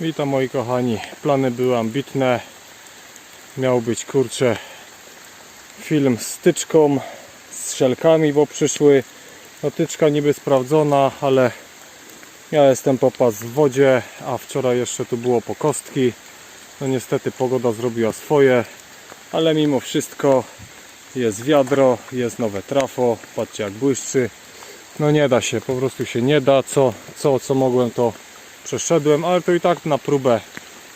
Witam moi kochani. Plany były ambitne. Miał być kurczę film z tyczką, z szelkami, bo przyszły. No tyczka niby sprawdzona, ale ja jestem popas w wodzie, a wczoraj jeszcze tu było po kostki. No niestety pogoda zrobiła swoje, ale mimo wszystko jest wiadro, jest nowe trafo. Patrzcie jak błyszczy. No nie da się, po prostu się nie da. Co, co, co mogłem to przeszedłem, ale to i tak na próbę,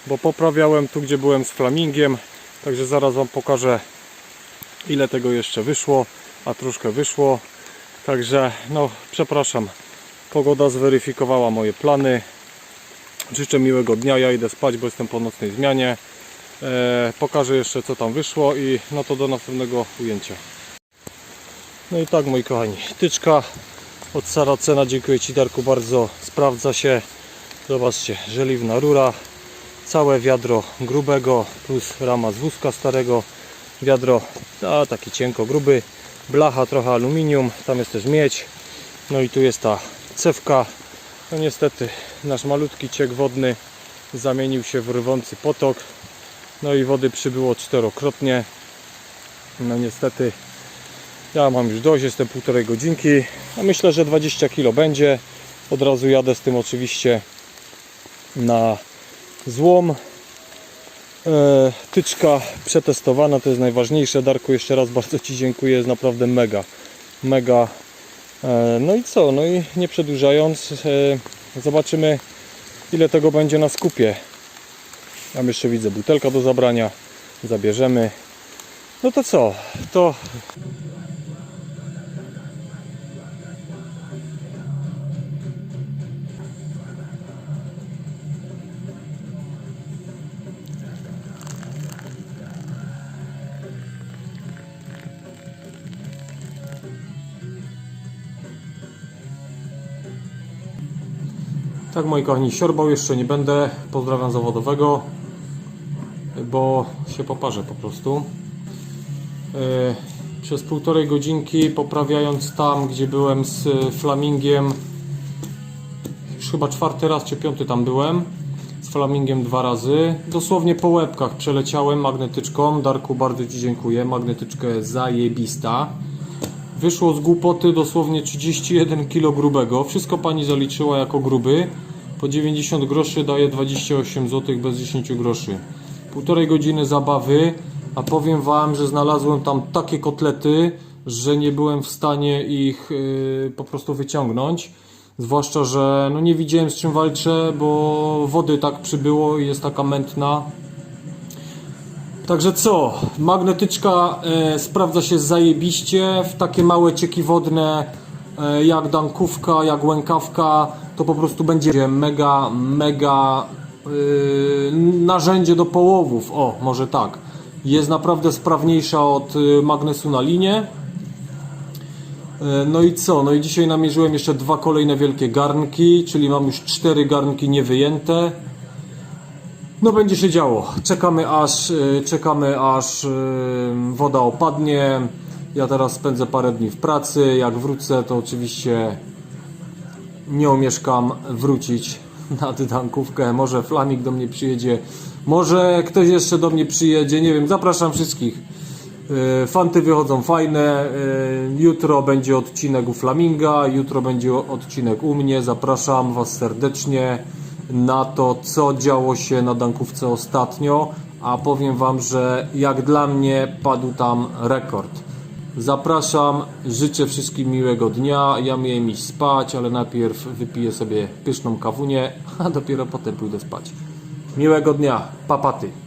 bo poprawiałem tu, gdzie byłem z flamingiem, także zaraz Wam pokażę, ile tego jeszcze wyszło, a troszkę wyszło, także no przepraszam, pogoda zweryfikowała moje plany, życzę miłego dnia, ja idę spać, bo jestem po nocnej zmianie, e, pokażę jeszcze co tam wyszło i no to do następnego ujęcia. No i tak moi kochani, tyczka od Saracena, dziękuję Ci Darku bardzo, sprawdza się, Zobaczcie, żeliwna rura, całe wiadro grubego plus rama z wózka starego, wiadro a, taki cienko gruby, blacha trochę aluminium, tam jest też miedź, no i tu jest ta cewka. No niestety nasz malutki ciek wodny zamienił się w rwący potok, no i wody przybyło czterokrotnie. No niestety ja mam już dość, jestem półtorej godzinki, a myślę, że 20 kg będzie. Od razu jadę z tym oczywiście na złom. E, tyczka przetestowana, to jest najważniejsze. Darku, jeszcze raz bardzo Ci dziękuję, jest naprawdę mega, mega. E, no i co? No i nie przedłużając, e, zobaczymy ile tego będzie na skupie. Tam jeszcze widzę butelka do zabrania, zabierzemy. No to co? To Tak moi kochani, siorbał jeszcze nie będę. Pozdrawiam zawodowego, bo się poparzę po prostu. Yy, Przez półtorej godzinki poprawiając tam, gdzie byłem z flamingiem. Już chyba czwarty raz czy piąty tam byłem. Z flamingiem dwa razy. Dosłownie po łebkach przeleciałem magnetyczką. Darku, bardzo Ci dziękuję. Magnetyczka jest zajebista. Wyszło z głupoty dosłownie 31 kg grubego. Wszystko pani zaliczyła jako gruby. Po 90 groszy daje 28 zł bez 10 groszy. Półtorej godziny zabawy, a powiem wam, że znalazłem tam takie kotlety, że nie byłem w stanie ich yy, po prostu wyciągnąć. Zwłaszcza, że no nie widziałem z czym walczę, bo wody tak przybyło i jest taka mętna. Także co, magnetyczka e, sprawdza się zajebiście w takie małe cieki wodne e, jak dankówka, jak łękawka. To po prostu będzie mega, mega e, narzędzie do połowów, o może tak. Jest naprawdę sprawniejsza od e, magnesu na linie. E, no i co, no i dzisiaj namierzyłem jeszcze dwa kolejne wielkie garnki, czyli mam już cztery garnki niewyjęte no będzie się działo. Czekamy aż, y, czekamy aż y, woda opadnie. Ja teraz spędzę parę dni w pracy. Jak wrócę, to oczywiście nie omieszkam wrócić na dydankówkę. Może Flamik do mnie przyjedzie. Może ktoś jeszcze do mnie przyjedzie. Nie wiem, zapraszam wszystkich. Y, Fanty wychodzą fajne. Jutro będzie odcinek u Flaminga. Jutro będzie odcinek u mnie. Zapraszam Was serdecznie na to, co działo się na Dankówce ostatnio, a powiem Wam, że jak dla mnie padł tam rekord. Zapraszam, życzę wszystkim miłego dnia. Ja miałem iść spać, ale najpierw wypiję sobie pyszną kawunię, a dopiero potem pójdę spać. Miłego dnia, papaty.